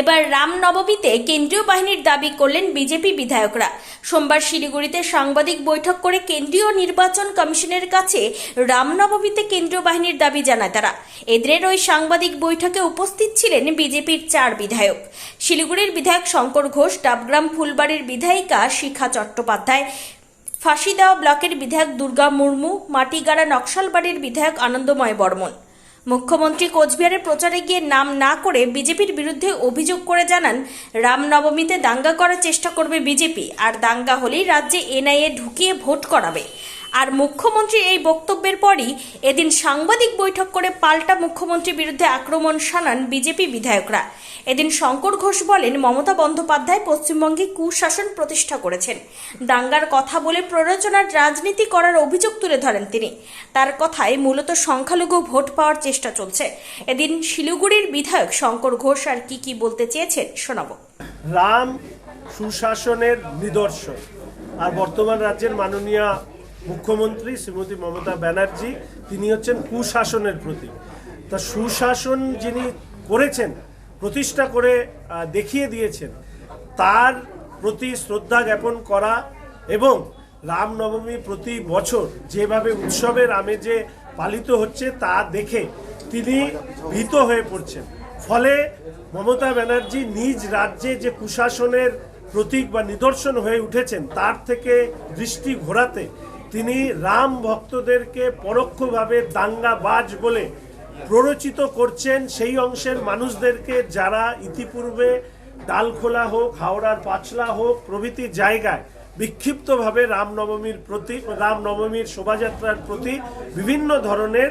এবার রামনবমীতে কেন্দ্রীয় বাহিনীর দাবি করলেন বিজেপি বিধায়করা। সোমবার শিলিগুড়িতে সাংবাদিক বৈঠক করে কেন্দ্রীয় নির্বাচন কমিশনের কাছে রামনবমীতে কেন্দ্রীয় বাহিনীর দাবি জানায় তারা। এদের ওই সাংবাদিক বৈঠকে উপস্থিত ছিলেন বিজেপির চার বিধায়ক। শিলিগুড়ির বিধায়ক শঙ্কর ঘোষ, ডাবগ্রাম ফুলবাড়ির বিধায়িকা শিখা চট্টোপাধ্যায়, ফাঁসিদেওয়া ব্লকের বিধায়ক দুর্গা মুর্মু, মাটিগাড়া নকশালবাড়ির বিধায়ক আনন্দময় বর্মন। মুখ্যমন্ত্রী কোচবিহারের প্রচারে গিয়ে নাম না করে বিজেপির বিরুদ্ধে অভিযোগ করে জানান, রামনবমীতে দাঙ্গা করার চেষ্টা করবে বিজেপি, আর দাঙ্গা হলেই রাজ্যে এনআইএ ঢুকিয়ে ভোট করাবে। আর মুখ্যমন্ত্রীর এই বক্তব্যের পরই এদিন সাংবাদিক বৈঠক করে পাল্টা মুখ্যমন্ত্রীর বিরুদ্ধে আক্রমণ শানান বিজেপি বিধায়করা। এদিন শঙ্কর ঘোষ বলেন, মমতা বন্দ্যোপাধ্যায় পশ্চিমবঙ্গে কুশাসন প্রতিষ্ঠা করেছেন। দাঙ্গার কথা বলে প্ররোচনার রাজনীতি করার অভিযোগ তুলে ধরেন তিনি। তার কথায় মূলত সংখ্যালঘু ভোট পাওয়ার চেষ্টা চলছে। এদিন শিলিগুড়ির বিধায়ক শঙ্কর ঘোষ আর কি কি বলতে চেয়েছেন শোনাবো। রাম সুশাসনের নিদর্শন। আর বর্তমান রাজ্যের মাননীয় মুখ্যমন্ত্রী শ্রীমতী মমতা ব্যানার্জি, তিনি হচ্ছেন কুশাসনের প্রতীক। তা সুশাসন যিনি করেছেন, প্রতিষ্ঠা করে দেখিয়ে দিয়েছেন, তার প্রতি শ্রদ্ধা জ্ঞাপন করা এবং রামনবমী প্রতি বছর যেভাবে উৎসবের আমেজে পালিত হচ্ছে তা দেখে তিনি ভীত হয়ে পড়ছেন। ফলে মমতা ব্যানার্জি নিজ রাজ্যে যে কুশাসনের প্রতীক বা নিদর্শন হয়ে উঠেছেন, তার থেকে দৃষ্টি ঘোরাতে তিনি রাম ভক্তদেরকে পরোক্ষভাবে দাঙ্গাবাজ বলে প্ররোচিত করছেন। সেই অংশের মানুষদেরকে যারা ইতিপূর্বে ডালখোলা হোক, হাওড়ার পাঁচলা হোক, প্রভৃতি জায়গায় বিক্ষিপ্তভাবে রামনবমীর প্রতি, রামনবমীর শোভাযাত্রার প্রতি বিভিন্ন ধরনের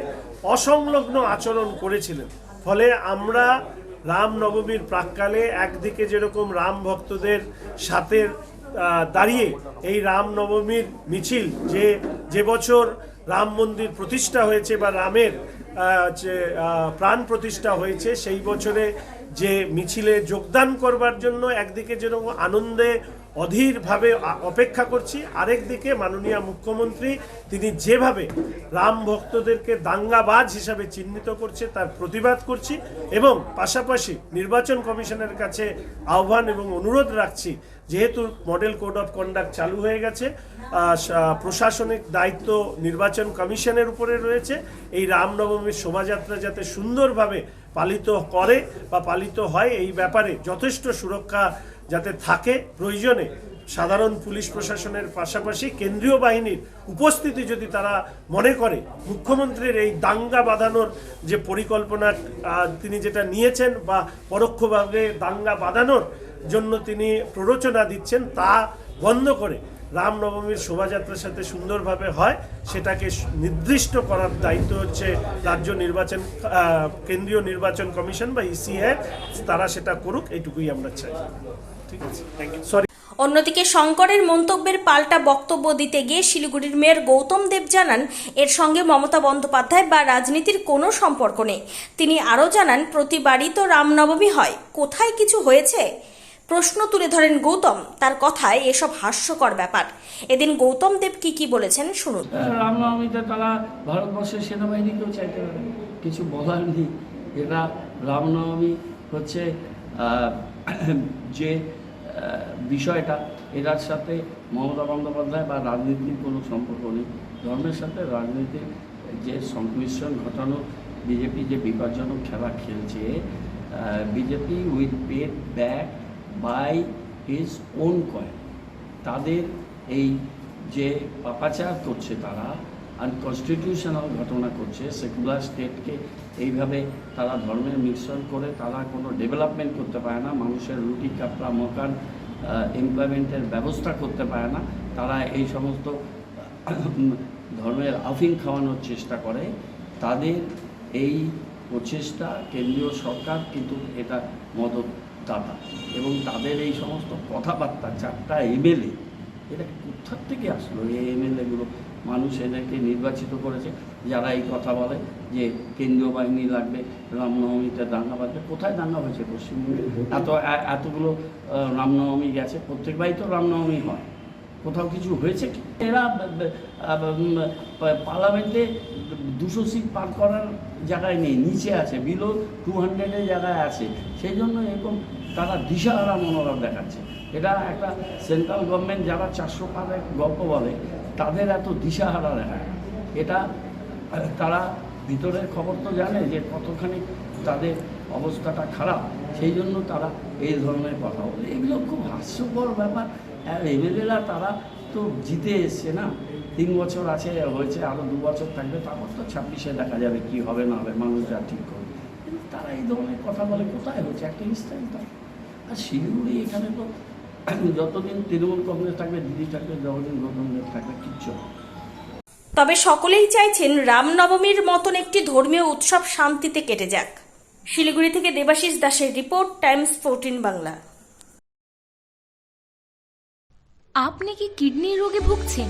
অসংলগ্ন আচরণ করেছিলেন। ফলে আমরা রামনবমীর প্রাককালে একদিকে যেরকম রাম ভক্তদের সাথে দাঁড়িয়ে এই রামনবমীর মিছিল যে যে বছর রাম মন্দির প্রতিষ্ঠা হয়েছে বা রামের প্রাণ প্রতিষ্ঠা হয়েছে, সেই বছরে যে মিছিলে যোগদান করবার জন্য একদিকে যেরকম আনন্দে অধীরভাবে অপেক্ষা করছি। আরেকদিকে মাননীয় মুখ্যমন্ত্রী, তিনি যেভাবে রাম ভক্তদেরকে দাঙ্গাবাজ হিসাবে চিহ্নিত করছে, তার প্রতিবাদ করছি এবং পাশাপাশি নির্বাচন কমিশনের কাছে আহ্বান এবং অনুরোধ রাখছি, যেহেতু মডেল কোড অফ কন্ডাক্ট চালু হয়ে গেছে প্রশাসনিক দায়িত্ব নির্বাচন কমিশনের উপরে রয়েছে। এই রামনবমীর শোভাযাত্রা যাতে সুন্দরভাবে পালিত করে বা পালিত হয়, এই ব্যাপারে যথেষ্ট সুরক্ষা যাতে থাকে, প্রয়োজনে সাধারণ পুলিশ প্রশাসনের পাশাপাশি কেন্দ্রীয় বাহিনীর উপস্থিতি যদি তারা মনে করে, মুখ্যমন্ত্রীর এই দাঙ্গা বাঁধানোর যে পরিকল্পনা তিনি যেটা নিয়েছেন বা পরোক্ষভাবে দাঙ্গা বাঁধানোর জন্য তিনি প্ররোচনা দিচ্ছেন, তা বন্ধ করে রামনবমীর শোভাযাত্রার সাথে সুন্দরভাবে হয়। সেটাকে নির্দিষ্ট করার দায়িত্ব হচ্ছে রাজ্য নির্বাচন কেন্দ্রীয় নির্বাচন কমিশন বা ইসিএ। তারা সেটা করুক, এইটুকুই আমরা চাই। ঠিক আছে? থ্যাংক ইউ সরি অন্যদিকে শঙ্করের মন্তব্যের পাল্টা বক্তব্য দিতে গিয়ে শিলিগুড়ির মেয়র গৌতম দেব জানান, এর সঙ্গে মমতা বন্দ্যোপাধ্যায় বা রাজনীতির কোনো সম্পর্ক নেই। তিনি আরও জানান, প্রতিবারই তো রামনবমী হয়। কোথায় কিছু হয়েছে? প্রশ্ন তুলে ধরেন গৌতম, তার কথায় এসব হাস্যকর ব্যাপার। এদিন গৌতম দেব কি কি বলেছেন শুনুন। রামনবমীতে তারা ভারতবর্ষের সেনাবাহিনীকেও চাইতে পারে। কিছু বলার নেই। এটা রামনবমী হচ্ছে যে বিষয়টা, এটার সাথে মমতা বন্দ্যোপাধ্যায় বা রাজনীতির কোনো সম্পর্ক নেই। ধর্মের সাথে রাজনীতির যে সংমিশ্রণ ঘটানো, বিজেপি যে বিপজ্জনক খেলা খেলছে BJP with pay back by his own coin তাদের এই যে পাপাচার করছে তারা আনকনস্টিটিউশনাল ঘটনা করছে সেকুলার স্টেটকে এইভাবে তারা ধর্মের মিশ্রণ করে, তারা কোনো ডেভেলপমেন্ট করতে পারে না, মানুষের রুটি, কাপড়া, মকান এমপ্লয়মেন্টের ব্যবস্থা করতে পারে না, তারা এই সমস্ত ধর্মের আফিং খাওয়ানোর চেষ্টা করে। তাদের এই প্রচেষ্টা কেন্দ্রীয় সরকার কিন্তু এটা মদত দাতা এবং তাদের এই সমস্ত কথাবার্তা, চারটা এমএলএ এটা কোথার থেকে আসলো? এই এমএলএগুলো মানুষ এদেরকে নির্বাচিত করেছে, যারা এই কথা বলে যে কেন্দ্রীয় বাহিনী লাগবে, রামনবমীতে দাঙ্গা বাজবে, কোথায় দাঙ্গা হয়েছে? পশ্চিমবঙ্গে এত, এতগুলো রামনবমী গেছে, প্রত্যেকবারই তো রামনবমী হয়। কোথাও কিছু হয়েছে এরা পার্লামেন্টে দুশো সিট পার করার জায়গায় নেই, নিচে আছে বিলো টু হান্ড্রেডের জায়গায় আছে। সেই জন্য এরকম তারা দিশাহারা মনোভাব দেখাচ্ছে। এটা একটা সেন্ট্রাল গভর্নমেন্ট যারা চারশো পারের গল্প বলে, তাদের এত দিশাহারা দেখায়। এটা তারা ভিতরের খবর তো জানে যে কতখানি তাদের অবস্থাটা খারাপ। সেই জন্য তারা এই ধরনের কথা বলে। এগুলো খুব হাস্যকর ব্যাপার। এমএলএরা তারা তো জিতে এসছে না। তিন বছর আছে হয়েছে আরও দু বছর থাকবে তারপর তো ছাব্বিশে দেখা যাবে কি হবে না হবে মানুষ যা ঠিক করবে। কিন্তু তারা এই ধরনের কথা বলে কোথায় হচ্ছে একটা স্টাইল তো আর শিলিগুড়ি এখানে তো যতদিন তৃণমূল কংগ্রেস থাকবে দিদি থাকবে যতদিন কংগ্রেস থাকবে কিচ্ছু তবে সকলেই চাইছেন রামনবমীর মতন একটি ধর্মীয় উৎসব শান্তিতে কেটে যাক। শিলিগুড়ি থেকে দেবাশিস দাসের রিপোর্ট টাইমস ফোরটিন বাংলা। আপনি কি কিডনির রোগে ভুগছেন?